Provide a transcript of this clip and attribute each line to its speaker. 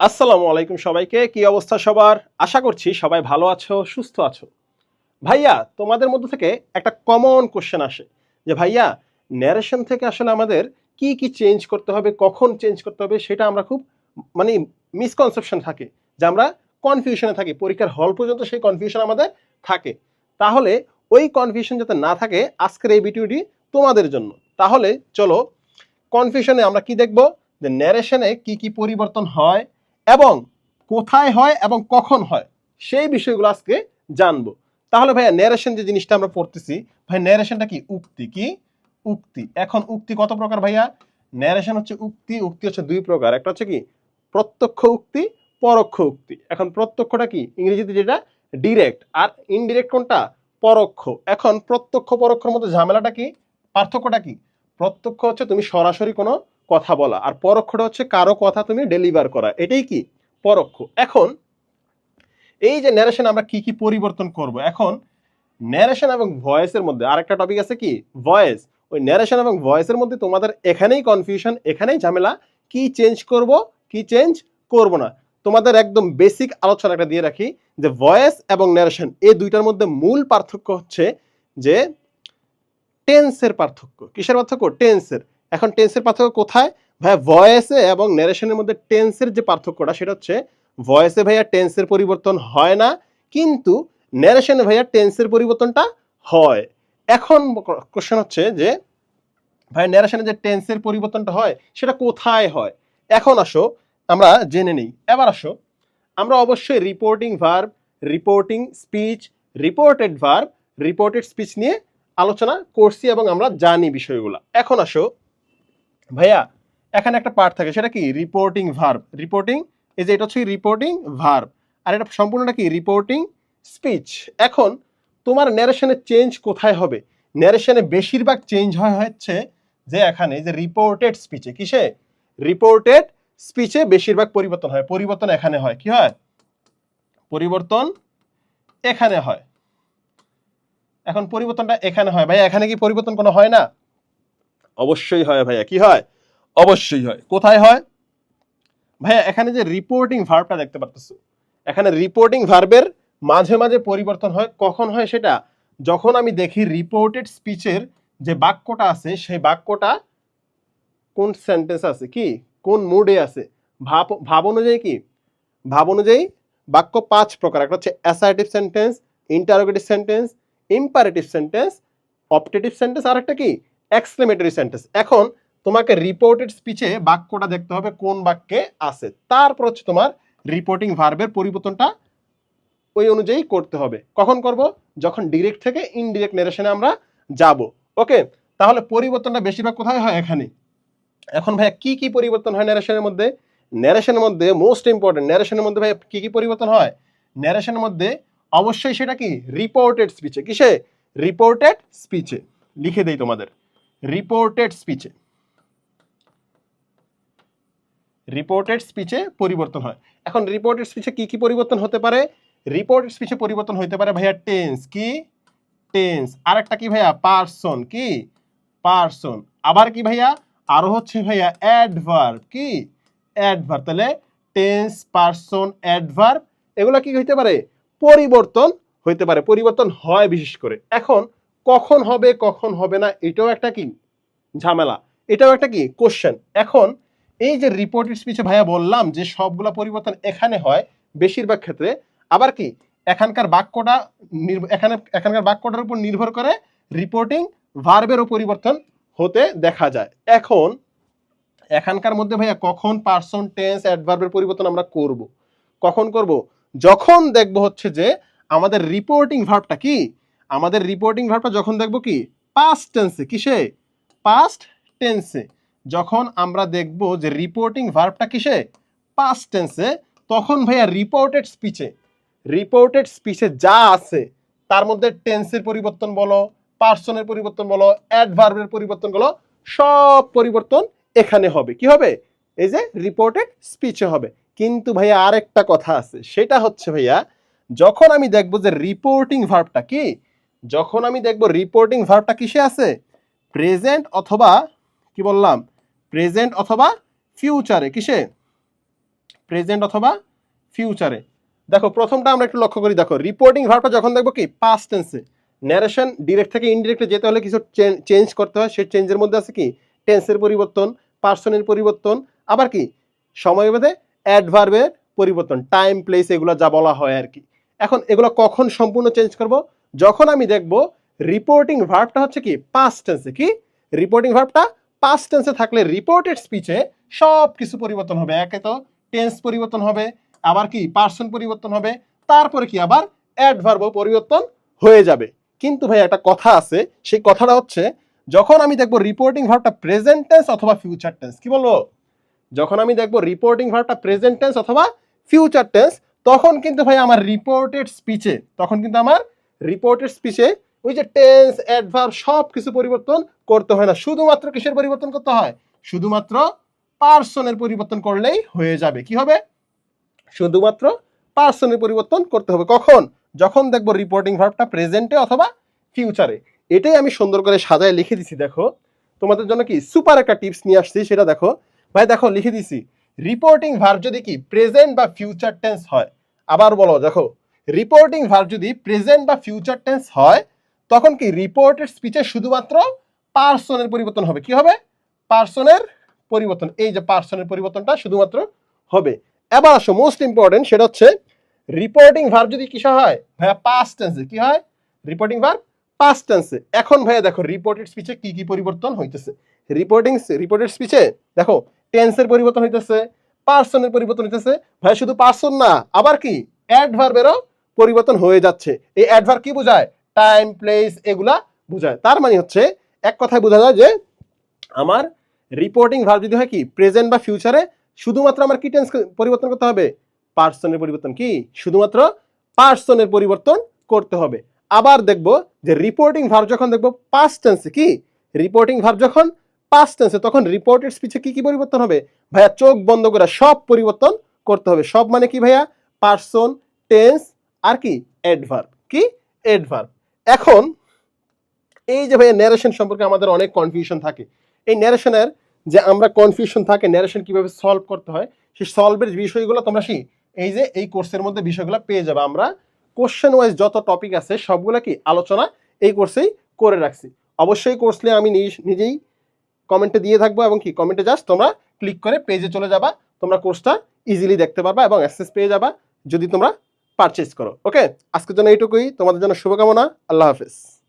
Speaker 1: আসসালামু আলাইকুম সবাইকে। কি অবস্থা সবার? আশা করছি সবাই ভালো আছো, সুস্থ আছো। ভাইয়া, তোমাদের মধ্যে থেকে একটা কমন কোশ্চেন আসে যে, ভাইয়া ন্যারেশন থেকে আসলে আমাদের কি কি চেঞ্জ করতে হবে, কখন চেঞ্জ করতে হবে, সেটা আমরা খুব মানে মিসকনসেপশন থাকে। যে, আমরা কনফিউশনে থাকি, পরীক্ষার হল পর্যন্ত সেই কনফিউশন আমাদের থাকে। তাহলে, ওই কনফিউশন যাতে না থাকে, আজকের এই ভিডিওটি তোমাদের জন্য। তাহলে, চলো কনফিউশনে আমরা কি দেখব? যে ন্যারেশনে কি কি পরিবর্তন হয়? এবং কোথায় হয় এবং কখন হয়, সেই বিষয়গুলো আজকে জানব। তাহলে ভাইয়া ন্যারেশন যে জিনিসটা আমরা পড়তেছি, ভাই ন্যারেশনটা কি? উক্তি কি? উক্তি। এখন উক্তি কত প্রকার ভাইয়া? ন্যারেশন হচ্ছে উক্তি উক্তি হচ্ছে দুই প্রকার। একটা হচ্ছে কি? প্রত্যক্ষ উক্তি, পরোক্ষ উক্তি। এখন প্রত্যক্ষটা কি? ইংরেজিতে যেটা ডিরেক্ট আর ইনডিরেক্ট কোনটা? পরোক্ষ। এখন প্রত্যক্ষ, পরোক্ষর মধ্যে ঝামেলাটা কি? পার্থক্যটা কি? প্রত্যক্ষ হচ্ছে তুমি সরাসরি কোনো কথা বলা। আর পরোক্ষটা হচ্ছে কারও কথা তুমি ডেলিভার করা। এটাই কি? পরোক্ষ। এখন এই যে ন্যারেশন আমরা কি কি পরিবর্তন করব? এখন ন্যারেশন এবং ভয়েসের মধ্যে আরেকটা টপিক আছে কি? ভয়েস ওই ন্যারেশন এবং ভয়েসের মধ্যে তোমাদের এখানেই কনফিউশন এখানেই ঝামেলা। কি চেঞ্জ করব, কি চেঞ্জ করব না? তোমাদের একদম বেসিক আলোচনা একটা দিয়ে রাখি যে ভয়েস এবং ন্যারেশন এই দুইটার মধ্যে মূল পার্থক্য হচ্ছে যে টেন্সের পার্থক্য। কিসের পার্থক্য? টেন্সের এখন টেন্সের পার্থক্য কোথায়? ভাইয়া ভয়েসে এবং ন্যারেশনের মধ্যে টেন্সের যে পার্থক্যটা, সেটা হচ্ছে ভয়েসে ভাইয়া টেন্সের পরিবর্তন হয় না, কিন্তু ন্যারেশনে ভাইয়া টেন্সের পরিবর্তনটা হয়। এখন কোশ্চেন হচ্ছে যে ভাই ন্যারেশনে যে টেন্সের পরিবর্তনটা হয়, সেটা কোথায় হয়? এখন আসো, আমরা জেনে নিই। এবার আসো, আমরা অবশ্যই reporting verb reporting speech reported verb reported speech নিয়ে আলোচনা করছি এবং আমরা জানি বিষয়গুলো। এখন আসো ভাইয়া, এখানে একটা পার্ট থাকে, সেটা কি? রিপোর্টিং ভার্ব রিপোর্টিং এই যে এটা হচ্ছে রিপোর্টিং ভার্ব আর এটা সম্পূর্ণটা কি? রিপোর্টিং স্পিচ এখন, তোমার ন্যারেশনের চেঞ্জ কোথায় হবে? ন্যারেশনে বেশিরভাগ চেঞ্জ হয় হচ্ছে যে এখানে যে রিপোর্টেড স্পিচে কিসে? রিপোর্টেড স্পিচে বেশিরভাগ পরিবর্তন হয়। পরিবর্তন এখানে হয়। কি হয়? পরিবর্তন এখানে হয়। এখন পরিবর্তনটা এখানে হয়। ভাইয়া, এখানে কি পরিবর্তন কোনো হয় না? অবশ্যই হয় ভাইয়া। কি হয়? অবশ্যই হয়। কোথায় হয়? ভাইয়া, এখানে যে রিপোর্টিং ভার্বটা দেখতে পারতেছো, এখানে রিপোর্টিং ভার্বের মাঝে মাঝে পরিবর্তন হয়। কখন হয় সেটা? যখন আমি দেখি রিপোর্টেড স্পিচের যে বাক্যটা আছে, সেই বাক্যটা কোন সেন্টেন্স আছে? কি? কোন মুডে আছে? ভাব ভাব অনুযায়ী কি? ভাব অনুযায়ী বাক্য পাঁচ প্রকার। একটা হচ্ছে assertive sentence interrogative sentence imperative sentence optative sentence আর একটা কি? এক্সক্লেমেটরি সেন্টেন্স এখন তোমাকে রিপোর্টেড স্পিচে বাক্যটা দেখতে হবে কোন বাক্যে আছে। তারপর হচ্ছে তোমার রিপোর্টিং ভার্বের পরিবর্তনটা ওই অনুযায়ী করতে হবে। কখন করব? যখন ডিরেক্ট থেকে ইনডিরেক্ট নেরেশনে আমরা যাব। ওকে? তাহলে পরিবর্তনটা বেশিরভাগ কোথায় হয়? এখানে। এখন ভাইয়া কি কি পরিবর্তন হয় ন্যারেশনের মধ্যে? ন্যারেশনের মধ্যে মোস্ট ইম্পর্টেন্ট ন্যারেশনের মধ্যে ভাইয়া কি কি পরিবর্তন হয়? ন্যারেশনের মধ্যে অবশ্যই সেটা কি? রিপোর্টেড স্পিচে কিসে? রিপোর্টেড স্পিচে লিখে দেই তোমাদের। রিপোর্টেড স্পিচে রিপোর্টেড স্পিচে পরিবর্তন হয়। এখন রিপোর্টেড স্পিচে কি কি পরিবর্তন হতে পারে? রিপোর্টেড স্পিচে পরিবর্তন হতে পারে ভাইয়া টেন্স কি? টেন্স আরেকটা কি ভাইয়া? পার্সন কি? পার্সন আবার কি ভাইয়া? আরও হচ্ছে ভাইয়া অ্যাডভার্ব কি? অ্যাডভার্ব তাহলে টেন্স পার্সন অ্যাডভার্ব এগুলো কি হইতে পারে? পরিবর্তন হইতে পারে। পরিবর্তন হয় বিশেষ করে। এখন কখন হবে কখন হবে না, এটাও একটা কি ঝামেলা। এটাও একটা কি কোশ্চেন এখন এই যে রিপোর্টেড স্পিচে ভাইয়া বললাম যে সবগুলো পরিবর্তন এখানে হয়, বেশিরভাগ ক্ষেত্রে আবার কি এখানকার বাক্যটা এখানে এখানকার বাক্যটার উপর নির্ভর করে রিপোর্টিং ভার্বেরও পরিবর্তন হতে দেখা যায়। এখন এখানকার মধ্যে ভাইয়া কখন পার্সন টেন্স অ্যাডভার্বের পরিবর্তন আমরা করব? কখন করব? যখন দেখব হচ্ছে যে আমাদের রিপোর্টিং ভার্বটা কি আমাদের রিপোর্টিং ভার্বটা যখন দেখব কি? পাস্ট টেন্সে কিসে? পাস্ট টেন্সে যখন আমরা দেখব যে রিপোর্টিং ভার্বটা কিসে? পাস্ট টেন্সে তখন ভাইয়া রিপোর্টেড স্পিচে রিপোর্টেড স্পিচে যা আছে, তার মধ্যে টেন্সের পরিবর্তন বলো পার্সনের পরিবর্তন বলো অ্যাডভার্বের পরিবর্তন বলো, সব পরিবর্তন এখানে হবে। কি হবে? এই যে রিপোর্টেড স্পিচে হবে। কিন্তু ভাইয়া আরেকটা কথা আছে। সেটা হচ্ছে ভাইয়া, যখন আমি দেখব যে রিপোর্টিং ভার্বটা কি? যখন আমি দেখব রিপোর্টিং ভার্বটা কিসে আছে? প্রেজেন্ট অথবা, কি বললাম? প্রেজেন্ট অথবা ফিউচারে কিসে? প্রেজেন্ট অথবা ফিউচারে দেখো, প্রথমটা আমরা একটু লক্ষ্য করি। দেখো রিপোর্টিং ভার্বটা যখন দেখব কি? পাস্ট টেন্সে ন্যারেশন ডিরেক্ট থেকে ইনডিরেক্টে যেতে হলে কিছু চেঞ্জ করতে হয়। সেই চেঞ্জের মধ্যে আছে কি? টেন্সের পরিবর্তন পার্সনের পরিবর্তন। আবার কি? সময় ভেদে অ্যাডভার্বের পরিবর্তন। টাইম প্লেস এগুলো যা বলা হয় আর কি। এখন এগুলো কখন সম্পূর্ণ চেঞ্জ করব? যখন আমি দেখব রিপোর্টিং ভার্বটা হচ্ছে কি? পাস্ট টেন্সে কি? রিপোর্টিং ভার্বটা পাস্ট টেন্সে থাকলে রিপোর্টেড স্পিচে সব কিছু পরিবর্তন হবে। একে তো টেন্স পরিবর্তন হবে, আবার কি? পার্সন পরিবর্তন হবে। তারপরে কি? আবার অ্যাডভার্বও পরিবর্তন হয়ে যাবে। কিন্তু ভাই, একটা কথা আছে। সেই কথাটা হচ্ছে, যখন আমি দেখব রিপোর্টিং ভার্বটা প্রেজেন্ট টেন্স অথবা ফিউচার টেন্স কি বলব? যখন আমি দেখব রিপোর্টিং ভার্বটা প্রেজেন্ট টেন্স অথবা ফিউচার টেন্স তখন কিন্তু ভাই আমার রিপোর্টেড স্পিচে তখন কিন্তু আমার রিপোর্টেড স্পিচে ওই যে টেন্স অ্যাডভার্ব সব কিছু পরিবর্তন করতে হয় না। শুধুমাত্র কিসের পরিবর্তন করতে হয়? শুধুমাত্র পার্সনের পরিবর্তন করলেই হয়ে যাবে। কি হবে? শুধুমাত্র পার্সনের পরিবর্তন করতে হবে। কখন? যখন দেখব রিপোর্টিং ভার্বটা প্রেজেন্টে অথবা ফিউচারে এটাই আমি সুন্দর করে সাজায় লিখে দিছি, দেখো। তোমাদের জন্য কি সুপার একটা টিপস নিয়ে আসছি, সেটা দেখো। ভাই, দেখো, লিখে দিছি। রিপোর্টিং ভার্ব যদি কি প্রেজেন্ট বা ফিউচার টেন্স হয়, আবার বলো, দেখো। রিপোর্টিং ভার্ব যদি প্রেজেন্ট বা ফিউচার টেন্স হয়, তখন কি রিপোর্টেড স্পিচে শুধুমাত্র পার্সনের পরিবর্তন হবে? কি হবে? পার্সনের পরিবর্তন। এই যে পার্সনের পরিবর্তনটা শুধুমাত্র হবে। এবার আসো মোস্ট ইম্পর্টেন্ট সেটা হচ্ছে রিপোর্টিং ভার্ব যদি কিসে হয়? ভাইয়া পাস্ট টেন্সে কি হয়? রিপোর্টিং ভার্ব পাস্ট টেন্সে এখন ভাইয়া দেখো রিপোর্টেড স্পিচে কি কি পরিবর্তন হইতেছে? রিপোর্টিং রিপোর্টেড স্পিচে দেখো টেন্সের পরিবর্তন হইতেছে পার্সনের পরিবর্তন হইতেছে। ভাই শুধু পার্সন না, আবার কি? অ্যাডভার্বেরও পরিবর্তন হয়ে যাচ্ছে। এই অ্যাডভার্ব কি বোঝায়? টাইম প্লেস এগুলা বোঝায়। তার মানে হচ্ছে, এক কথায় বোঝা যায় যে আমার রিপোর্টিং ভার্ব যদি হয় কি প্রেজেন্ট বা ফিউচারে শুধুমাত্র আমার কি টেন্স পরিবর্তন করতে হবে? পার্সনের পরিবর্তন কি? শুধুমাত্র পার্সনের পরিবর্তন করতে হবে। আবার দেখব যে রিপোর্টিং ভার্ব যখন দেখব পাস্ট টেন্সে কি? রিপোর্টিং ভার্ব যখন পাস্ট টেন্সে তখন রিপোর্টেড স্পিচে কি কি পরিবর্তন হবে? ভাইয়া চোখ বন্ধ করে সব পরিবর্তন করতে হবে। সব মানে কি ভাইয়া? পার্সন টেন্স আর কি? অ্যাডভার্ব কি? অ্যাডভার্ব এখন এই যে ভাইয়া ন্যারেশন সম্পর্কে আমাদের অনেক কনফিউশন থাকে। এই ন্যারেশনের যে আমরা কনফিউশন থাকে ন্যারেশন কীভাবে সলভ করতে হয়, সেই সলভের বিষয়গুলো তোমরা কি? এই যে এই কোর্সের মধ্যে বিষয়গুলো পেয়ে যাবে। আমরা কোশ্চেন ওয়াইজ যত টপিক আছে, সবগুলো কি? আলোচনা এই কোর্সেই করে রাখছি। অবশ্যই কোর্স নিয়ে আমি নিজ- নিজেই কমেন্টে দিয়ে থাকব এবং কি? কমেন্টে জাস্ট তোমরা ক্লিক করে পেজে চলে যাবা। তোমরা কোর্সটা ইজিলি দেখতে পারবা এবং অ্যাক্সেস পেয়ে যাবা। যদি তোমরা পারচেজ করো। ওকে আজকের জন্য এইটুকুই। তোমাদের জন্য শুভকামনা। আল্লাহ হাফেজ।